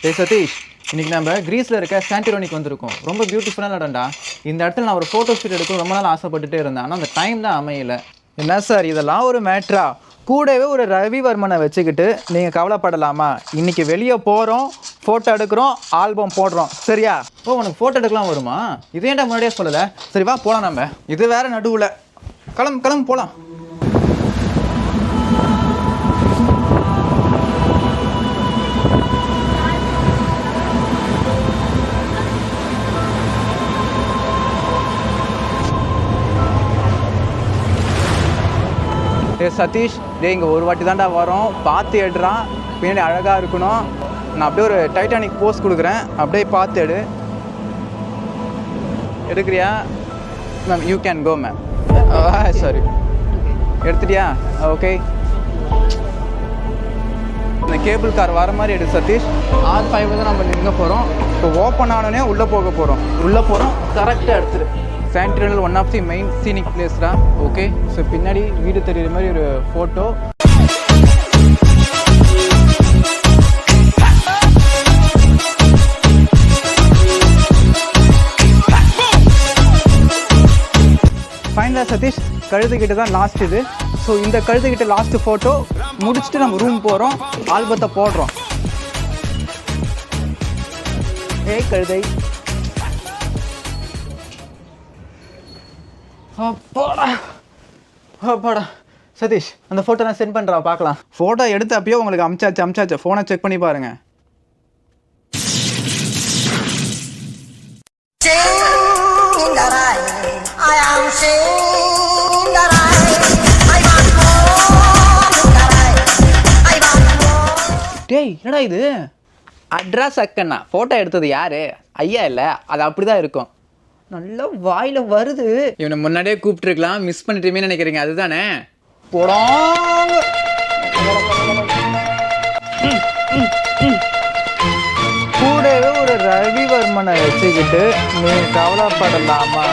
டேய் சதீஷ் இன்றைக்கி நம்ம கிரீஸில் இருக்க சாண்டிரோனிக்கு வந்திருக்கோம். ரொம்ப பியூட்டிஃபுல்லாக இடம்டா இந்த இடத்துல நான் ஒரு ஃபோட்டோ ஷூட் எடுக்க ரொம்ப நாள் ஆசைப்பட்டுட்டே இருந்தேன். ஆனால் அந்த டைம் தான் அமையலை. என்ன சார் இதெல்லாம் ஒரு மேட்ரா கூடவே ஒரு ரவிவர்மனை வச்சுக்கிட்டு நீங்கள் கவலைப்படலாமா? இன்றைக்கி வெளியே போகிறோம் ஃபோட்டோ எடுக்கிறோம் ஆல்பம் போடுறோம். சரியா? ஓ உனக்கு ஃபோட்டோ எடுக்கலாம் வருமா? இதேண்டா முன்னாடியே சொல்லலை? சரி வா போகலாம் நம்ம. இது வேறு நடுவில். கிளம்பு கிளம்பு போகலாம் சதீஷ் டேய் இங்கே ஒரு வாட்டி தான்டா வரோம். பார்த்து எடுறான் பின்னாடி அழகாக இருக்கணும். நான் அப்படியே ஒரு டைட்டானிக் போஸ் கொடுக்குறேன். அப்படியே பார்த்து எடு. எடுக்கிறியா? Ma'am you can go ma'am sorry எடுத்துட்டியா? ஓகே இந்த கேபிள் கார் வர மாதிரி எடு சதீஷ். ஆர் ஃபைவ் தான் நம்ம நிற்க போகிறோம் இப்போ ஓப்பன் ஆனோடனே உள்ளே போக போகிறோம் உள்ளே போகிறோம் கரெக்டாக எடுத்துரு. Sentinel one of the main scenic place தான் ஓகே ஸோ பின்னாடி வீடு தெரியுற மாதிரி ஒரு ஃபோட்டோ ஃபைனலாக சதீஷ் கழுதுகிட்ட தான் லாஸ்ட் இது. ஸோ இந்த கழுதுகிட்ட லாஸ்ட் ஃபோட்டோ முடிச்சுட்டு நம்ம ரூம் போகிறோம் ஆல்பத்தை போடுறோம். ஏ கழுதை. அப்பாடா அப்பாடா சதீஷ் அந்த ஃபோட்டோ நான் சென்ட் பண்ணுறா பார்க்கலாம் ஃபோட்டோ எடுத்து அப்பயே உங்களுக்கு அமிச்சாச்சு அமிச்சாச்சு ஃபோனை செக் பண்ணி பாருங்க Sing in the rain. I am singing in the rain. I want more in the rain. I want more. டேய் என்னடா இது அட்ரஸ் அக்கண்ணா ஃபோட்டோ எடுத்தது யாரு ஐயா இல்லை அது அப்படி தான் இருக்கும் நல்லா வாயில் வருது. இவனை முன்னாடியே கூப்பிட்டுருக்கலாம் மிஸ் பண்ணிட்டுமே நினைக்கிறீங்க அதுதானே? போடாங்க கூடவே ஒரு ரவிவர்மனை வச்சுக்கிட்டு நீ கவலைப்படலாமா?